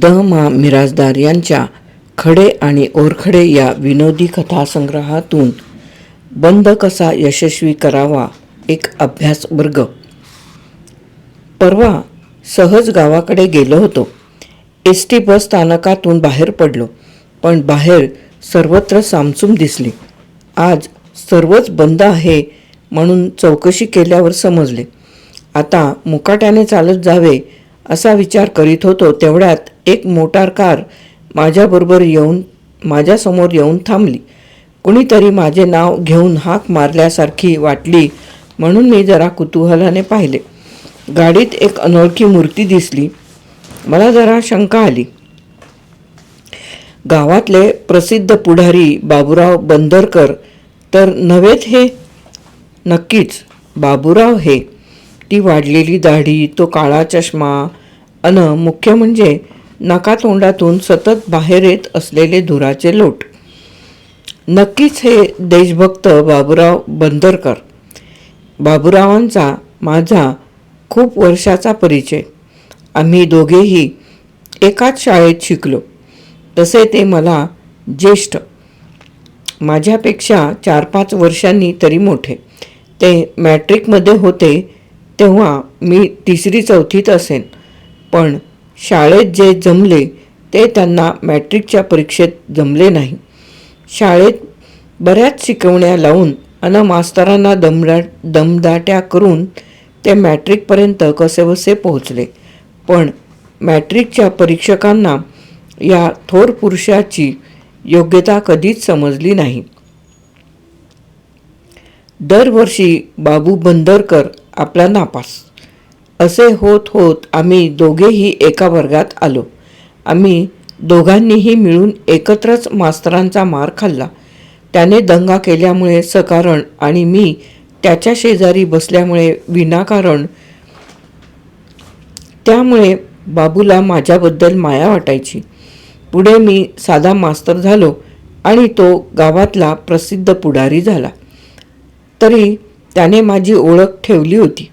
The मा मिराजदार यांच्या खडे आणि ओरखडे या विनोदी कथासंग्रहातून बंद कसा यशस्वी करावा एक अभ्यास वर्ग परवा सहज गावाकडे गेलो होतो. एस टी बस स्थानकातून बाहेर पडलो पण बाहेर सर्वत्र सामसूम दिसली. आज सर्वच बंद आहे म्हणून चौकशी केल्यावर समजले. आता मुकाट्याने चालत जावे असा विचार करीत होतो तेवढ्यात एक मोटार कार माझ्याबरोबर येऊन माझ्यासमोर येऊन थांबली. कुणीतरी माझे नाव घेऊन हाक मारल्यासारखी वाटली म्हणून मी जरा कुतूहलाने पाहिले. गाडीत एक अनोळखी मूर्ती दिसली. मला जरा शंका आली. गावातले प्रसिद्ध पुढारी बाबूराव बंदरकर तर नव्हेत हे? नक्कीच बाबूराव हे. ती वाढलेली दाढी तो काळा चष्मा अन मुख्य म्हणजे नाकातोंडातून सतत बाहेर येत असलेले धुराचे लोट. नक्कीच हे देशभक्त बाबूराव बंदरकर. बाबूरावांचा माझा खूप वर्षाचा परिचय. आम्ही दोघेही एकाच शाळेत शिकलो. तसे ते मला ज्येष्ठ माझ्यापेक्षा चार पाच वर्षांनी तरी मोठे. ते मॅट्रिकमध्ये होते तेव्हा मी तिसरी चौथीत असेन. पण शाळेत जे जमले ते त्यांना मॅट्रिकच्या परीक्षेत जमले नाही. शाळेत बऱ्याच शिकवण्या लावून अन मास्तरांना दमडा दमदाट्या करून ते मॅट्रिकपर्यंत कसेबसे पोहोचले. पण मॅट्रिकच्या परीक्षकांना या थोर पुरुषाची योग्यता कधीच समजली नाही. दरवर्षी बाबू बंदरकर आपला नापास. असे होत होत आम्ही दोघेही एका वर्गात आलो. आम्ही दोघांनीही मिळून एकत्रच मास्तरांचा मार खाल्ला. त्याने दंगा केल्यामुळे सकारण आणि मी त्याच्या शेजारी बसल्यामुळे विनाकारण त्यामुळे बाबूला माझ्याबद्दल माया वाटायची. पुढे मी साधा मास्तर झालो आणि तो गावातला प्रसिद्ध पुढारी झाला. तरी त्याने माझी ओळख ठेवली होती.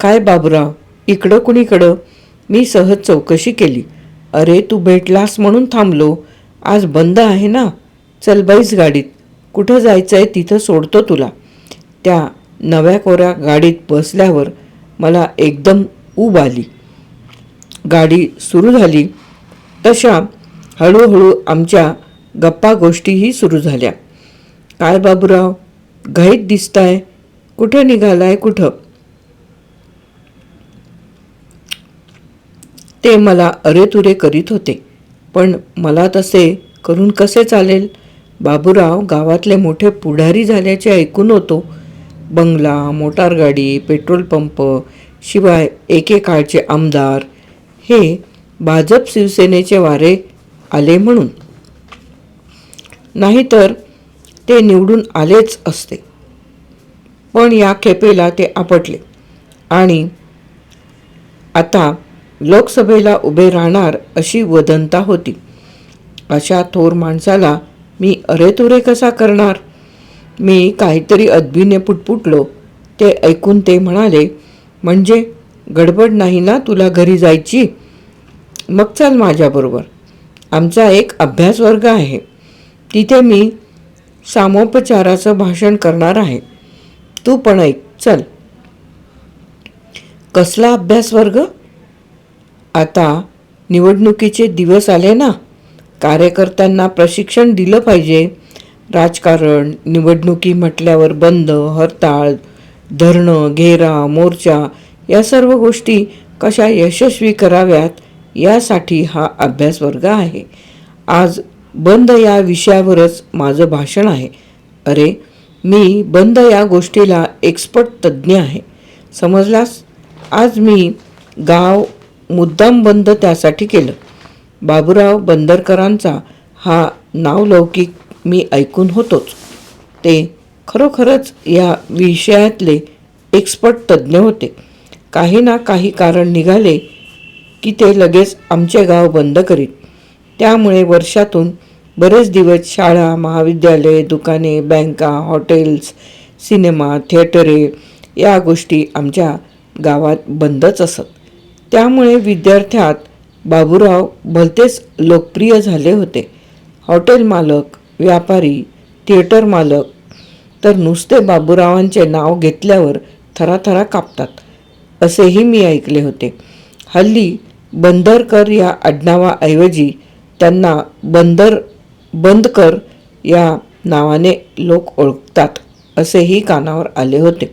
काय बाबूराव इकडं कुणीकडं? मी सहज चौकशी केली. अरे तू भेटलास म्हणून थांबलो. आज बंद आहे ना? चल बाईस गाडीत. कुठं जायचं आहे तिथं सोडतो तुला. त्या नव्या कोऱ्या गाडीत बसल्यावर मला एकदम ऊब आली. गाडी सुरू झाली. तशा हळूहळू आमच्या गप्पा गोष्टीही सुरू झाल्या. काय बाबूराव घाईत दिसताय? कुठं निघालाय कुठं? ते मला अरेतुरे करीत होते. पण मला तसे करून कसे चालेल? बाबूराव गावातले मोठे पुढारी झाल्याचे ऐकून होतो. बंगला मोटारगाडी पेट्रोल पंप शिवाय एकेकाळचे आमदार हे भाजप शिवसेनेचे वारे आले म्हणून. नाहीतर ते निवडून आलेच असते. पण या खेपेला ते आपटले. आणि आता लोकसभेला उभे राहणार अशी वदंता होती. अशा थोर माणसाला मी अरेतुरे कसा करणार? मी काहीतरी अदबीने पुटपुटलो. ते ऐकून ते म्हणाले म्हणजे गडबड नाही ना तुला घरी जायची? मग चल माझ्याबरोबर. आमचा एक अभ्यास वर्ग आहे. तिथे मी सामोपचाराचं भाषण करणार आहे. तू पण ऐक चल. कसला अभ्यास वर्ग? आता निवडणुकीचे दिवस आले ना कार्यकर्त्यांना प्रशिक्षण दिलं पाहिजे. राजकारण निवडणुकी म्हटल्यावर बंद हरताळ धरणं घेरा मोर्चा या सर्व गोष्टी कशा यशस्वी कराव्यात यासाठी हा अभ्यास वर्ग आहे. आज बंद या विषयावरच माझं भाषण आहे. अरे मी बंद या गोष्टीला एक्सपर्ट तज्ज्ञ आहे. समजलास? आज मी गाव मुद्दाम बंद त्यासाठी केलं. बाबूराव बंदरकरांचा हा नावलौकिक मी ऐकून होतोच. ते खरोखरच या विषयातले एक्सपर्ट तज्ज्ञ होते. काही ना काही कारण निघाले की ते लगेच आमचे गाव बंद करीत. त्यामुळे वर्षातून बरेच दिवस शाळा महाविद्यालय दुकाने बँका हॉटेल्स सिनेमा थिएटरे या गोष्टी आमच्या गावात बंदच असत. त्यामुळे विद्यार्थ्यात बाबूराव भलतेच लोकप्रिय झाले होते. हॉटेल मालक व्यापारी थिएटर मालक तर नुसते बाबूरावांचे नाव घेतल्यावर थराथरा कापतात असेही मी ऐकले होते. हल्ली बंदरकर या आडनावाऐवजी त्यांना बंदर बंदकर या नावाने लोक ओळखतात असेही कानावर आले होते.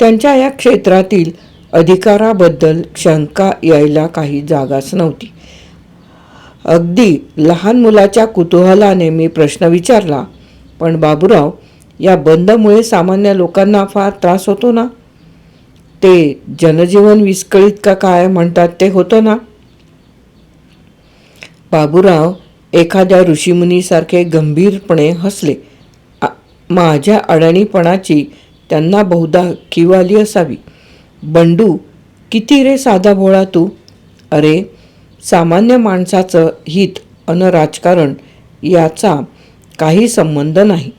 त्यांच्या या क्षेत्रातील अधिकाराबद्दल शंका यायला काही जागाच नव्हती. अगदी लहान मुलाच्या कुतूहलाने मी प्रश्न विचारला पण बाबूराव या बंदमुळे सामान्य लोकांना फार त्रास होतो ना? ते जनजीवन विस्कळीत का काय म्हणतात ते होतं ना? बाबूराव एखाद्या ऋषीमुनीसारखे गंभीरपणे हसले. माझ्या अडाणीपणाची त्यांना बहुधा किवाली असावी. बंडू किती रे साधा भोळा तू? अरे सामान्य माणसाचं हित अन राजकारण याचा काही संबंध नाही.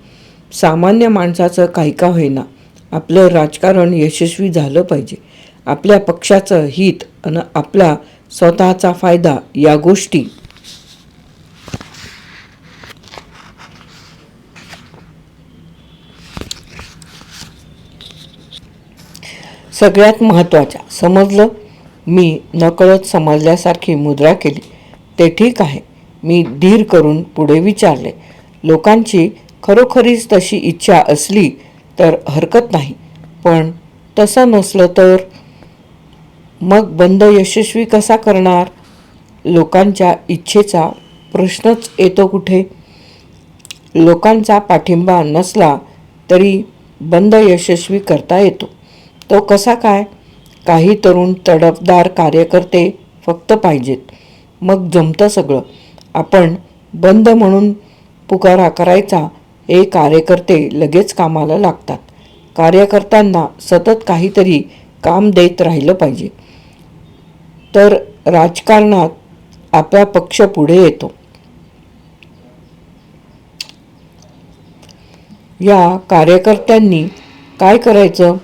सामान्य माणसाचं काही का होईना. आपलं राजकारण यशस्वी झालं पाहिजे. आपल्या पक्षाचं हित आणि आपला स्वतःचा फायदा या गोष्टी सगळ्यात महत्त्वाच्या समजलं? मी नकळत समजल्यासारखी मुद्रा केली. ते ठीक आहे. मी धीर करून पुढे विचारले. लोकांची खरोखरीच तशी इच्छा असली तर हरकत नाही. पण तसं नसलं तर? मग बंद यशस्वी कसा करणार? लोकांच्या इच्छेचा प्रश्नच येतो कुठे? लोकांचा पाठिंबा नसला तरी बंद यशस्वी करता येतो. तो कसा काय? काही तरुण तडफदार कार्यकर्ते फक्त पाहिजेत. मग जमतं सगळं. आपण बंद म्हणून पुकारा करायचा हे कार्यकर्ते लगेच कामाला लागतात. कार्यकर्त्यांना सतत काहीतरी काम देत राहिलं पाहिजे. तर राजकारणात आपला पक्ष पुढे येतो. या कार्यकर्त्यांनी काय करायचं?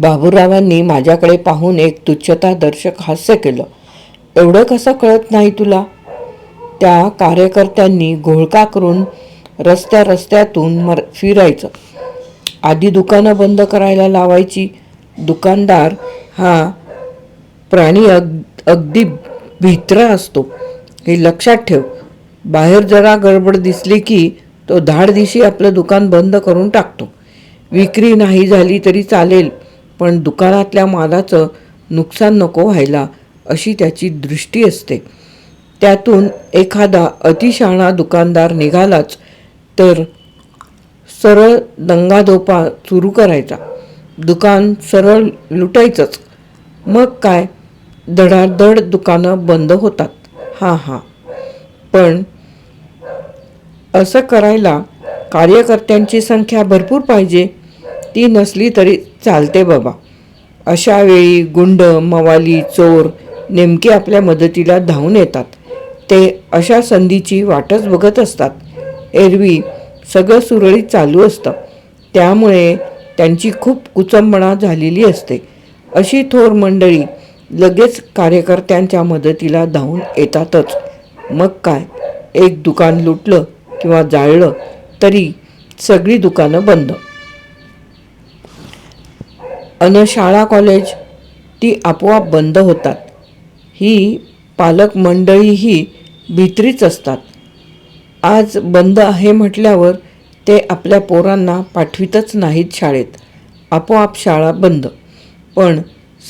बाबूरावांनी माझ्याकडे पाहून एक तुच्छतादर्शक हास्य केलं. एवढं कसं कळत नाही तुला? त्या कार्यकर्त्यांनी घोळका करून रस्त्या रस्त्यातून मर फिरायचं. आधी दुकानं बंद करायला लावायची. दुकानदार हा प्राणी अग अगदी भित्रा असतो. हे लक्षात ठेव. बाहेर जरा गडबड दिसली की तो धाडदिशी आपलं दुकान बंद करून टाकतो. विक्री नाही झाली तरी चालेल. पण दुकानातल्या मालाचं नुकसान नको व्हायला अशी त्याची दृष्टी असते. त्यातून एखादा अतिशहाणा दुकानदार निघालाच तर सरळ दंगाधोपा सुरू करायचा. दुकान सरळ लुटायचंच. मग काय? धडाधड दुकानं बंद होतात. हां हां. पण असं करायला कार्यकर्त्यांची संख्या भरपूर पाहिजे. ती नसली तरी चालते बाबा. अशा वेळी गुंड मवाली चोर नेमके आपल्या मदतीला धावून येतात. ते अशा संधीची वाटच बघत असतात. एरवी सगळं सुरळीत चालू असतं. त्यामुळे त्यांची खूप कुचंबणा झालेली असते. अशी थोर मंडळी लगेच कार्यकर्त्यांच्या मदतीला धावून येतातच. मग काय? एक दुकान लुटलं किंवा जाळलं तरी सगळी दुकानं बंद. अन शाळा कॉलेज ती आपोआप बंद होतात. ही पालक मंडळीही भित्रीच असतात. आज बंद आहे म्हटल्यावर ते आपल्या पोरांना पाठवितच नाहीत शाळेत. आपोआप शाळा बंद. पण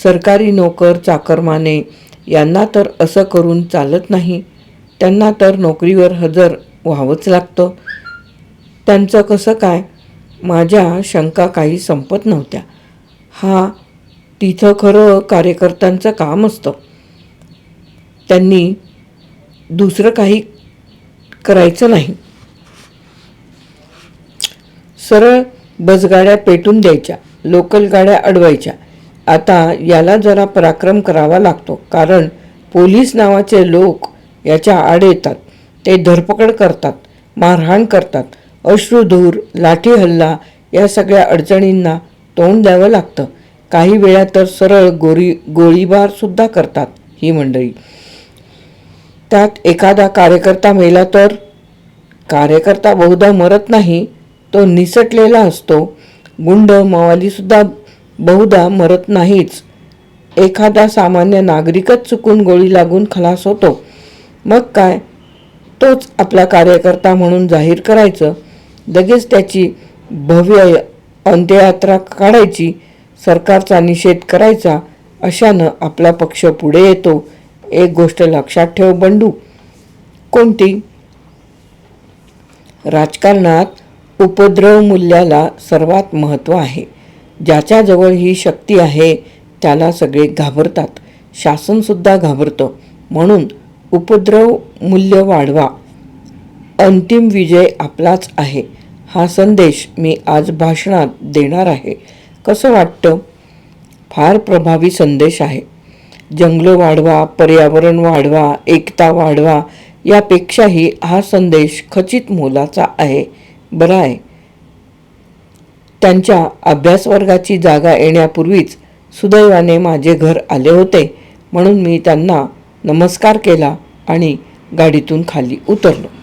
सरकारी नोकर चाकरमाने यांना तर असं करून चालत नाही. त्यांना तर नोकरीवर हजर व्हावंच लागतं. त्यांचं कसं काय? माझ्या शंका काही संपत नव्हत्या. हा तिथं खरं कार्यकर्त्यांचं काम असतं. त्यांनी दुसरं काही करायचं नाही. सरळ बसगाड्या पेटून द्यायच्या लोकल गाड्या अडवायच्या. आता याला जरा पराक्रम करावा लागतो कारण पोलीस नावाचे लोक याच्या आड येतात. ते धरपकड करतात मारहाण करतात अश्रुधूर लाठी हल्ला या सगळ्या अडचणींना तोंड द्यावं लागतं. काही वेळा तर सरळ गोरी गोळीबारसुद्धा करतात ही मंडळी. त्यात एखादा कार्यकर्ता मेला तर? कार्यकर्ता बहुधा मरत नाही तो निसटलेला असतो. गुंड मवालीसुद्धा बहुधा मरत नाहीच. एखादा सामान्य नागरिकच चुकून गोळी लागून खलास होतो. मग काय? तोच आपला कार्यकर्ता म्हणून जाहीर करायचं. लगेच त्याची भव्य अंत्ययात्रा काढायची सरकारचा निषेध करायचा अशानं आपला पक्ष पुढे येतो. एक गोष्ट लक्षात ठेव बंडू. कोणती? राजकारणात उपद्रव मूल्याला सर्वात महत्त्व आहे. ज्याच्याजवळ ही शक्ती आहे त्याला सगळे घाबरतात. शासनसुद्धा घाबरतं. म्हणून उपद्रव मूल्य वाढवा. अंतिम विजय आपलाच आहे. हा संदेश मी आज भाषणात देणार आहे. कसं वाटतं? फार प्रभावी संदेश आहे. जंगलं वाढवा पर्यावरण वाढवा एकता वाढवा यापेक्षाही हा संदेश खचित मोलाचा आहे. बरा आहे. त्यांच्या अभ्यासवर्गाची जागा येण्यापूर्वीच सुदैवाने माझे घर आले होते म्हणून मी त्यांना नमस्कार केला आणि गाडीतून खाली उतरलो.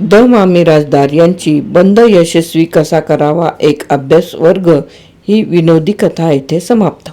द मामी राजदार यांची बंद यशस्वी कसा करावा एक अभ्यास वर्ग ही विनोदी कथा येथे समाप्त.